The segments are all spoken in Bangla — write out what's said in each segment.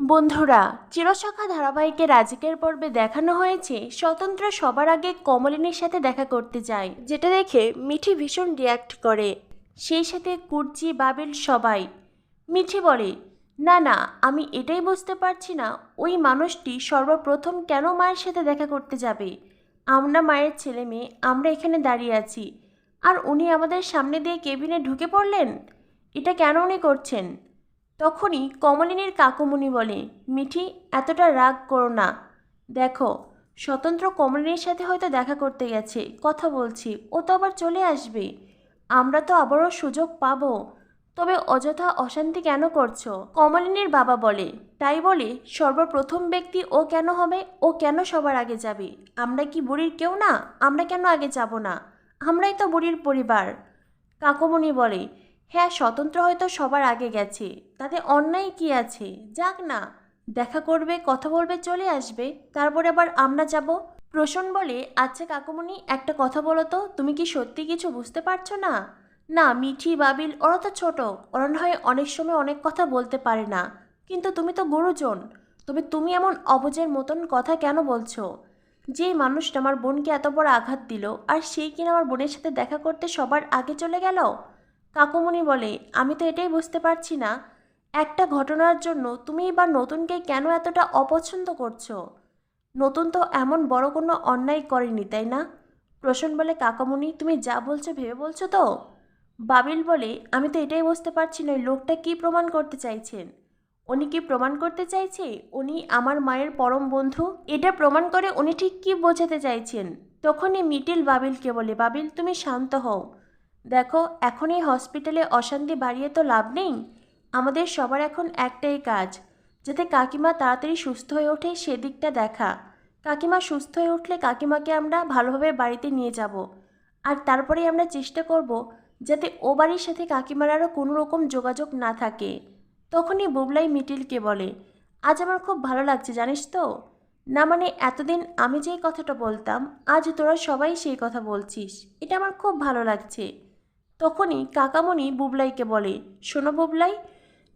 বন্ধুরা চিরশাখা ধারাবাহিকে রাজিকের পর্বে দেখানো হয়েছে, স্বতন্ত্র সবার আগে কমলিনীর সাথে দেখা করতে যায় যেটা দেখে মিঠি ভীষণ রিয়াক্ট করে। সেই সাথে কুর্চি, বাবিল সবাই। মিঠি বলে, না না, আমি এটাই বুঝতে পারছি না, ওই মানুষটি সর্বপ্রথম কেন মায়ের সাথে দেখা করতে যাবে? আমরা মায়ের ছেলে মেয়ে, আমরা এখানে দাঁড়িয়ে আছি। আর উনি আমাদের সামনে দিয়ে কেবিনে ঢুকে পড়লেন? এটা কেন উনি করছেন? তখনই কমলিনীর কাকুমণি বলে, মিঠি, এতটা রাগ করো না। দেখো, স্বতন্ত্র কমলিনীর সাথে হয়তো দেখা করতে গেছে, কথা বলছি, ও তো আবার চলে আসবে। আমরা তো আবারও সুযোগ পাবো। তবে অযথা অশান্তি কেন করছ? কমলিনীর বাবা বলে, তাই বলে, সর্বপ্রথম ব্যক্তি ও কেন হবে, ও কেন সবার আগে যাবে? আমরা কি বুড়ির কেউ না? আমরা কেন আগে যাব না? আমরাই তো বুড়ির পরিবার। কাকুমণি বলে হ্যাঁ স্বতন্ত্র হয়তো সবার আগে গেছে। তাতে অন্যায় কি আছে? যাক না, দেখা করবে, কথা বলবে, চলে আসবে। তারপরে আবার আমরা যাব। প্রসন বলে আচ্ছা কাকুমণি, একটা কথা বলো তো, তুমি কি সত্যি কিছু বুঝতে পারছ না? না, মিঠি, বাবিল, ওরা তো ছোট। ওরা হয় অনেক সময় অনেক কথা বলতে পারে না। কিন্তু তুমি তো গুরুজন। তবে তুমি এমন অবজের মতন কথা কেন বলছো? যেই মানুষটা আমার বোনকে এত বড় আঘাত দিল, আর সেই কিনা আমার বোনের সাথে দেখা করতে সবার আগে চলে গেল? কাকুমণি বলে, আমি তো এটাই বুঝতে পারছি না। একটা ঘটনার জন্য তুমি বা নতুনকে কেন এতটা অপছন্দ করছ? নতুন তো এমন বড় কোনো অন্যায় করেনি, তাই না? প্রসন্ন বলে, কাকামণি, তুমি যা বলছো ভেবে বলছো তো? বাবিল বলে, আমি তো এটাই বুঝতে পারছি না লোকটা কি প্রমাণ করতে চাইছেন? উনি কি প্রমাণ করতে চাইছে? উনি আমার মায়ের পরম বন্ধু? এটা প্রমাণ করে উনি ঠিক কি বোঝাতে চাইছেন? তখনই মিটিল বাবিলকে বলে, বাবিল, তুমি শান্ত হও। দেখো, এখন এই হসপিটালে অশান্তি বাড়িয়ে তো লাভ নেই। আমাদের সবার এখন একটাই কাজ, যাতে কাকিমা তাড়াতাড়ি সুস্থ হয়ে ওঠে সেদিকটা দেখা। কাকিমা সুস্থ হয়ে উঠলে কাকিমাকে আমরা ভালোভাবে বাড়িতে নিয়ে যাব। আর তারপরে আমরা চেষ্টা করব যাতে ও বাড়ির সাথে কাকিমার আরও কোনো রকম যোগাযোগ না থাকে। তখনই বুবলাই মিটিলকে বলে, আজ আমার খুব ভালো লাগছে, জানিস তো? না মানে এতদিন আমি যেই কথাটা বলতাম, আজ তোরা সবাই সেই কথা বলছিস। এটা আমার খুব ভালো লাগছে। তখনই কাকামণি বুবলাইকে বলে, শোনো বুবলাই,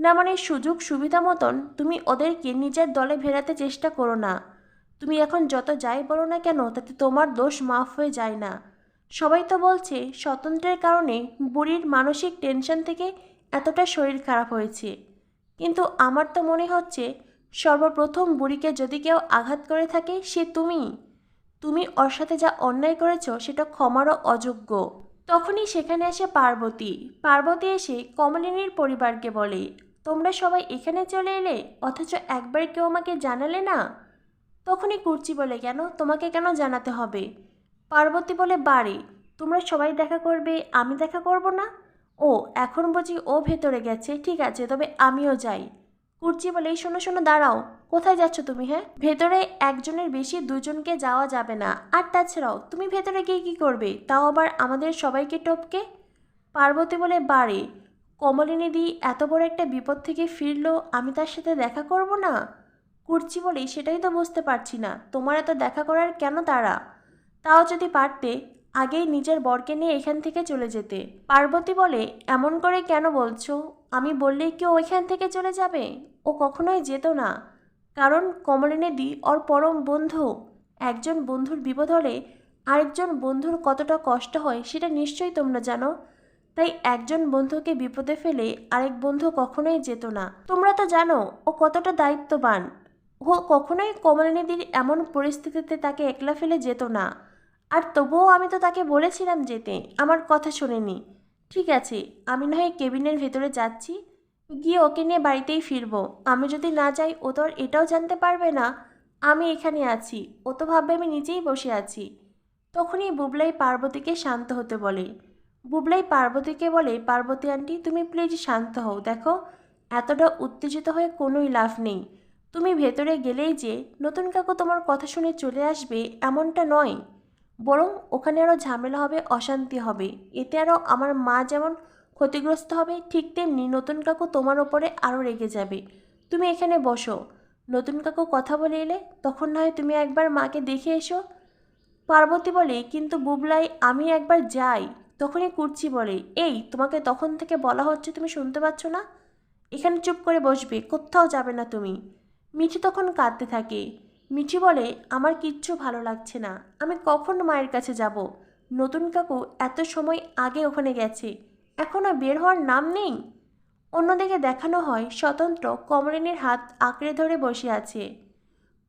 না মানে সুযোগ সুবিধা মতন তুমি ওদেরকে নিজের দলে ভেরাতে চেষ্টা করো না। তুমি এখন যত যাই বলো না কেন, তাতে তোমার দোষ মাফ হয়ে যায় না। সবাই তো বলছে, স্বতন্ত্রের কারণে বুড়ির মানসিক টেনশন থেকে এতটা শরীর খারাপ হয়েছে। কিন্তু আমার তো মনে হচ্ছে, সর্বপ্রথম বুড়িকে যদি কেউ আঘাত করে থাকে, সে তুমি। তুমি ওর সাথে যা অন্যায় করেছ, সেটা ক্ষমারও অযোগ্য। তখনই সেখানে আসে পার্বতী। পার্বতী এসে কমলিনীর পরিবারকে বলে, তোমরা সবাই এখানে চলে এলে? অথচ একবার কেউ আমাকে জানালে না? তখনই কুর্চি বলে, কেন? তোমাকে কেন জানাতে হবে? পার্বতী বলে বাড়ি তোমরা সবাই দেখা করবে, আমি দেখা করব না? ও, এখন বুঝি ও ভেতরে গেছে। ঠিক আছে, তবে আমিও যাই। কুর্চি বলে, এই শোনো শোনো, দাঁড়াও। কোথায় যাচ্ছ তুমি হ্যাঁ? ভেতরে একজনের বেশি দুজনকে যাওয়া যাবে না। আর তাছাড়াও, তুমি ভেতরে গিয়ে কী করবে? তাও আবার আমাদের সবাইকে টপকে? পার্বতী বলে বাড়ি কমলিনী দি, এত বড় একটা বিপদ থেকে ফিরলো, আমি তার সাথে দেখা করব না? কুর্চি বলি, সেটাই তো বুঝতে পারছি না। তোমার এত দেখা করার কেন তারা? তাও যদি পারতে, আগেই নিজের বরকে নিয়ে এখান থেকে চলে যেতে। পার্বতী বলে, এমন করে কেন বলছো? আমি বললেই কি ও এখান থেকে চলে যাবে? ও কখনোই যেত না। কারণ কমলিনীদি ওর পরম বন্ধু। একজন বন্ধুর বিপদ হলে আরেকজন বন্ধুর কতটা কষ্ট হয় সেটা নিশ্চয়ই তোমরা জানো। তাই একজন বন্ধুকে বিপদে ফেলে আরেক বন্ধু কখনোই যেত না। তোমরা তো জানো ও কতটা দায়িত্ববান। ও কখনোই কমলিনীদির এমন পরিস্থিতিতে তাকে একলা ফেলে যেত না। আর তবুও আমি তো তাকে বলেছিলাম যেতে। আমার কথা শোনেনি। ঠিক আছে, আমি না হয় কেবিনের ভেতরে যাচ্ছি। গিয়ে ওকে নিয়ে বাড়িতেই ফিরবো। আমি যদি না যাই, ও তো আর এটাও জানতে পারবে না। আমি এখানে আছি। ও তো ভাববে আমি নিজেই বসে আছি। তখনই বুবলাই পার্বতীকে শান্ত হতে বলে। বুবলাই পার্বতীকে বলে, পার্বতী আন্টি, তুমি প্লিজ শান্ত হও। দেখো, এতটা উত্তেজিত হয়ে কোনোই লাভ নেই। তুমি ভেতরে গেলেই যে নতুন কাকু তোমার কথা শুনে চলে আসবে, এমনটা নয়। বরং ওখানে আরও ঝামেলা হবে, অশান্তি হবে। এতে আরও আমার মা যেমন ক্ষতিগ্রস্ত হবে, ঠিক তেমনি নতুন কাকু তোমার ওপরে আরও রেগে যাবে। তুমি এখানে বসো। নতুন কাকু কথা বলে এলে তখন না হয় তুমি একবার মাকে দেখে এসো। পার্বতী বলে, কিন্তু বুবলাই, আমি একবার যাই। তখনই কুর্চি বলে, এই, তোমাকে তখন থেকে বলা হচ্ছে তুমি শুনতে পাচ্ছ না? এখানে চুপ করে বসবে, কোথাও যাবে না তুমি। মিঠি তখন কাঁদতে থাকে। মিঠি বলে, আমার কিচ্ছু ভালো লাগছে না। আমি কখন মায়ের কাছে যাব? নতুন কাকু এত সময় আগে ওখানে গেছে। এখনও বের হওয়ার নাম নেই? অন্যদিকে দেখানো হয় স্বতন্ত্র কমলিনীর হাত আঁকড়ে ধরে বসে আছে।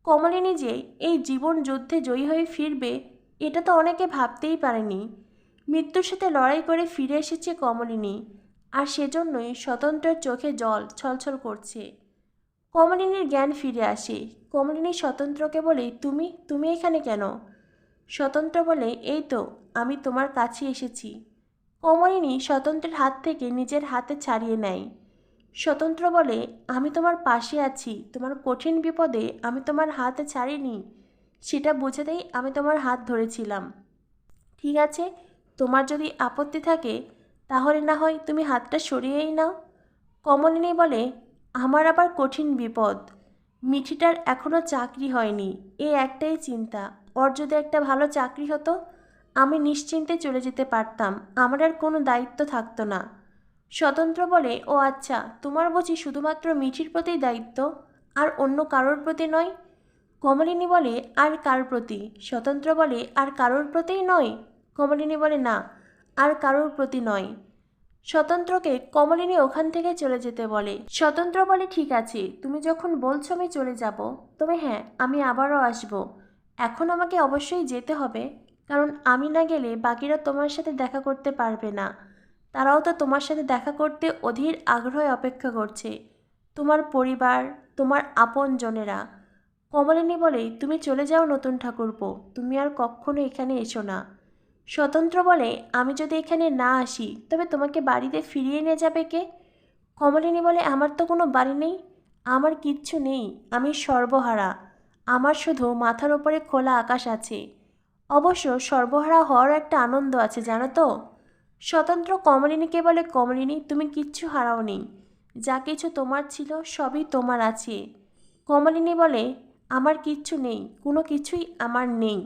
কমলিনী যে এই জীবন যুদ্ধে জয়ী হয়ে ফিরবে, এটা তো অনেকে ভাবতেই পারেনি। মৃত্যুর সাথে লড়াই করে ফিরে এসেছে কমলিনী, আর সেজন্যই স্বতন্ত্রের চোখে জল ছলছল করছে। কমলিনীর জ্ঞান ফিরে আসে। কমলিনী স্বতন্ত্রকে বলে, তুমি তুমি এখানে কেন? স্বতন্ত্র বলে, এই তো, আমি তোমার কাছে এসেছি। কমলিনী স্বতন্ত্রের হাত থেকে নিজের হাতে ছাড়িয়ে নেয়। স্বতন্ত্র বলে, আমি তোমার পাশে আছি। তোমার কঠিন বিপদে আমি তোমার হাত ছাড়িনি। সেটা বোঝাতেই আমি তোমার হাত ধরেছিলাম। ঠিক আছে, তোমার যদি আপত্তি থাকে, তাহলে না হয় তুমি হাতটা সরিয়েই নাও। কমলিনী বলে, আমার আবার কঠিন বিপদ। মিঠিটার এখনও চাকরি হয়নি। এ একটাই চিন্তা। ওর যদি একটা ভালো চাকরি হতো আমি নিশ্চিন্তে চলে যেতে পারতাম। আমার আর কোনো দায়িত্ব থাকতো না। স্বতন্ত্র বলে, ও আচ্ছা তোমার বুঝি শুধুমাত্র মিঠির প্রতিই দায়িত্ব, আর অন্য কারোর প্রতি নয়? কমলিনী বলে, আর কার প্রতি? স্বতন্ত্র বলে, আর কারোর প্রতিই নয়? কমলিনী বলে, না, আর কারোর প্রতি নয়। স্বতন্ত্রকে কমলিনী ওখান থেকে চলে যেতে বলে, স্বতন্ত্র বলে, ঠিক আছে, তুমি যখন বলছো আমি চলে যাব, তবে হ্যাঁ আমি আবারও আসব। এখন আমাকে অবশ্যই যেতে হবে। কারণ আমি না গেলে বাকিরা তোমার সাথে দেখা করতে পারবে না। তারাও তো তোমার সাথে দেখা করতে অধীর আগ্রহে অপেক্ষা করছে। তোমার পরিবার, তোমার আপনজনেরা। কমলিনী বলে, তুমি চলে যাও নতুন ঠাকুরপো, তুমি আর কখনো এখানে এসো না। স্বতন্ত্র বলে, আমি যদি এখানে না আসি, তবে তোমাকে বাড়িতে ফিরিয়ে নিয়ে যাবে কে? কমলিনী বলে, আমার তো কোনো বাড়ি নেই, আমার কিচ্ছু নেই, আমি সর্বহারা। আমার শুধু মাথার ওপরে খোলা আকাশ আছে। অবশ্য সর্বহারা হওয়ার একটা আনন্দ আছে, জানো তো? স্বতন্ত্র কমলিনীকে বলে কমলিনী? তুমি কিচ্ছু হারাও হারাওনি। যা কিছু তোমার ছিল, সবই তোমার আছে। কমলিনী বলে, আমার কিচ্ছু নেই, কোনো কিছুই আমার নেই।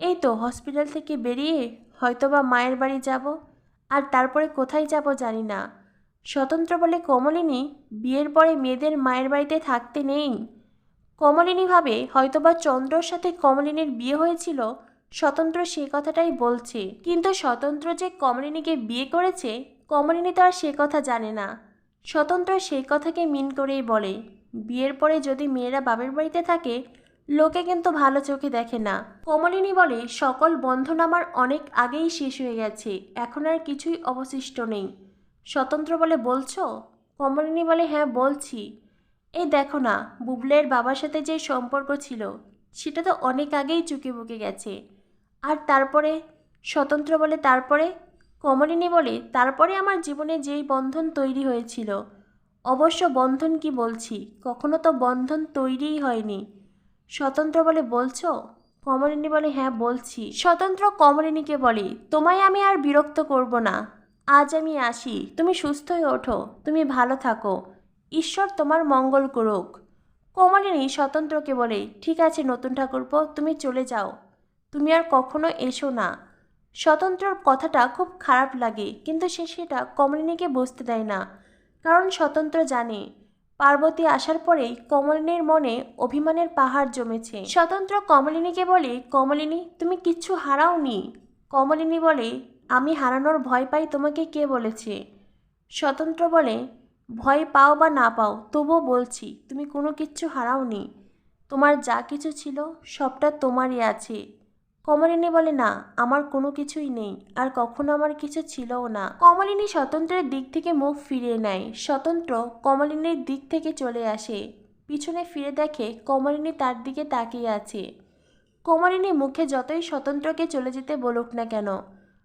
এই তো হসপিটাল থেকে বেরিয়ে হয়তোবা মায়ের বাড়ি যাব, আর তারপরে কোথায় যাব জানি না। স্বতন্ত্র বলে কমলিনী, বিয়ের পরে মেয়েদের মায়ের বাড়িতে থাকতে নেই। কমলিনী ভাবে, হয়তোবা চন্দ্রর সাথে কমলিনীর বিয়ে হয়েছিল স্বতন্ত্র সে কথাটাই বলছে। কিন্তু স্বতন্ত্র যে কমলিনীকে বিয়ে করেছে কমলিনী তো আর সে কথা জানে না। স্বতন্ত্র সেই কথাকে মিন করেই বলে। বিয়ের পরে যদি মেয়েরা বাবের বাড়িতে থাকে, লোকে কিন্তু ভালো চোখে দেখে না। কমলিনী বলে, সকল বন্ধন আমার অনেক আগেই শেষ হয়ে গেছে, এখন আর কিছুই অবশিষ্ট নেই। স্বতন্ত্র বলে, বলছো? কমলিনী বলে হ্যাঁ বলছি। এই দেখো না বুবলের বাবার সাথে যে সম্পর্ক ছিল, সেটা তো অনেক আগেই চুকে বুকে গেছে। আর তারপরে স্বতন্ত্র বলে তারপরে কমলিনী বলে, তারপরে আমার জীবনে যেই বন্ধন তৈরি হয়েছিল। অবশ্য বন্ধন কি বলছি? কখনো তো বন্ধন তৈরিই হয়নি। স্বতন্ত্র বলে বলছো? কমলিনী বলে হ্যাঁ বলছি। স্বতন্ত্র কমলিনীকে বলে, তোমায় আমি আর বিরক্ত করব না। আজ আমি আসি। তুমি সুস্থ হয়ে ওঠো। তুমি ভালো থাকো। ঈশ্বর তোমার মঙ্গল করুক। কমলিনী স্বতন্ত্রকে বলে, ঠিক আছে নতুন ঠাকুরপো, তুমি চলে যাও। তুমি আর কখনো এসো না। স্বতন্ত্রর কথাটা খুব খারাপ লাগে, কিন্তু সে সেটা কমলিনীকে বুঝতে দেয় না। কারণ স্বতন্ত্র জানে। পার্বতী আসার পরেই কমলিনীর মনে অভিমানের পাহাড় জমেছে। স্বতন্ত্র কমলিনীকে বলে, কমলিনী, তুমি কিচ্ছু হারাওনি? কমলিনী বলে, আমি হারানোর ভয় পাই তোমাকে কে বলেছে? স্বতন্ত্র বলে, ভয় পাও বা না পাও, তবুও বলছি, তুমি কোনো কিচ্ছু হারাওনি। তোমার যা কিছু ছিল সবটা তোমারই আছে। কমলিনী বলে, না, আমার কোনো কিছুই নেই, আর কখনো আমার কিছু ছিলও না। কমলিনী স্বতন্ত্রের দিক থেকে মুখ ফিরিয়ে নেয়। স্বতন্ত্র কমলিনীর দিক থেকে চলে আসে। পিছনে ফিরে দেখে কমলিনী তার দিকে তাকিয়ে আছে। কমলিনী মুখে যতই স্বতন্ত্রকে চলে যেতে বলুক না কেন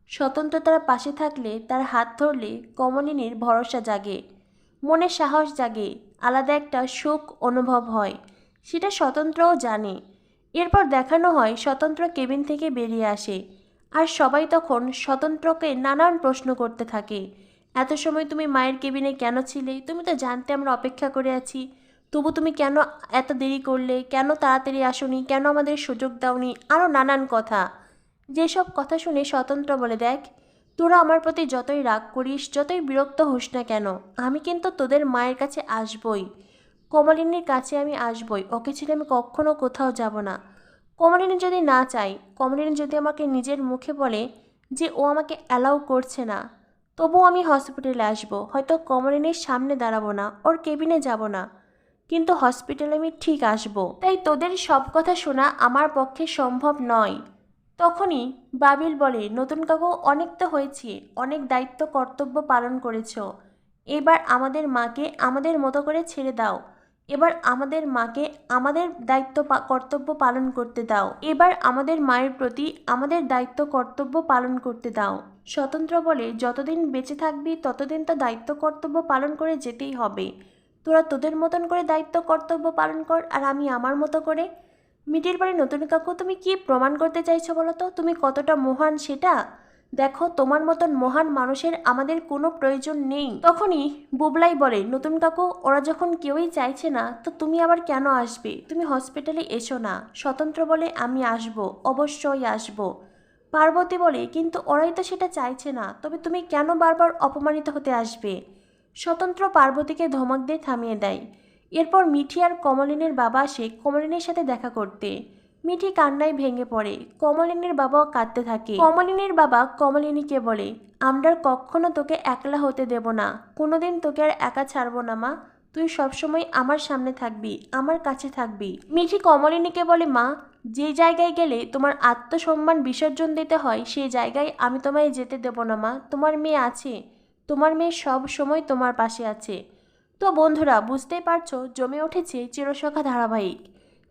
স্বতন্ত্র তার পাশে থাকলে তার হাত ধরলে কমলিনীর ভরসা জাগে, মনে সাহস জাগে, আলাদা একটা সুখ অনুভব হয়। সেটা স্বতন্ত্রও জানে। এরপর দেখানো হয় স্বতন্ত্র কেবিন থেকে বেরিয়ে আসে। আর সবাই তখন স্বতন্ত্রকে নানান প্রশ্ন করতে থাকে। এত সময় তুমি মায়ের কেবিনে কেন ছিলে? তুমি তো জানতে আমরা অপেক্ষা করে আছি। তবু তুমি কেন এত দেরি করলে? কেন তাড়াতাড়ি আসনি? কেন আমাদের সুযোগ দাওনি? আরও নানান কথা। যেসব কথা শুনে স্বতন্ত্র বলে, দেখ, তোরা আমার প্রতি যতই রাগ করিস, যতই বিরক্ত হোস না কেন, আমি কিন্তু তোদের মায়ের কাছে আসবই। কমলিনীর কাছে আমি আসবই, ওকে ছেড়ে আমি কখনো কোথাও যাব না। কমলিনী যদি না চাই কমলিনী যদি আমাকে নিজের মুখে বলে যে ও আমাকে অ্যালাউ করছে না, তবুও আমি হসপিটালে আসব। হয়তো কমলিনীর সামনে দাঁড়াবো না, ওর কেবিনে যাব না। কিন্তু হসপিটালে আমি ঠিক আসব। তাই তোদের সব কথা শোনা আমার পক্ষে সম্ভব নয়। তখনই বাবিল বলে, নতুন কাকু, অনেক তো হয়েছে, অনেক দায়িত্ব কর্তব্য পালন করেছ। এবার আমাদের মাকে আমাদের মতো করে ছেড়ে দাও। এবার আমাদের মাকে আমাদের দায়িত্ব কর্তব্য পালন করতে দাও। এবার আমাদের মায়ের প্রতি আমাদের দায়িত্ব, কর্তব্য পালন করতে দাও। স্বতন্ত্র বলে যতদিন বেঁচে থাকবি, ততদিন তো দায়িত্ব, কর্তব্য পালন করে যেতেই হবে। তোরা তোদের মতন করে দায়িত্ব, কর্তব্য পালন কর, আর আমি আমার মতো করে। মিটির বাড়ি নতুন কাকু, তুমি কি প্রমাণ করতে চাইছো বলো তো? তুমি কতটা মহান সেটা? দেখো, তোমার মতন মহান মানুষের আমাদের কোনো প্রয়োজন নেই। তখনই বুবলাই বলে, নতুন কাকু, ওরা যখন কেউই চাইছে না, তো তুমি আবার কেন আসবে? তুমি হসপিটালে এসো না। স্বতন্ত্র বলে, আমি আসব, অবশ্যই আসব। পার্বতী বলে, কিন্তু ওরাই তো সেটা চাইছে না, তবে তুমি কেন বারবার অপমানিত হতে আসবে? স্বতন্ত্র পার্বতীকে ধমক দিয়ে থামিয়ে দেয়। এরপর মিঠি আর কমলিনীর বাবা আসে কমলিনীর সাথে দেখা করতে। মিঠি কান্নায় ভেঙে পড়ে। কমলিনীর বাবাও কাঁদতে থাকে। কমলিনীর বাবা কমলিনীকে বলে, আমরা কখনো তোকে একলা হতে দেব না। কোনোদিন তোকে আর একা ছাড়বো না, মা। তুই সবসময় আমার সামনে থাকবি, আমার কাছে থাকবি। মিঠি কমলিনীকে বলে, মা, যে জায়গায় গেলে তোমার আত্মসম্মান বিসর্জন দিতে হয় সেই জায়গায় আমি তোমায় যেতে দেব না, মা। তোমার মেয়ে আছে। তোমার মেয়ে সব সময় তোমার পাশে আছে। তো বন্ধুরা, বুঝতেই পারছ, জমে উঠেছে চিরসখা ধারাবাহিক।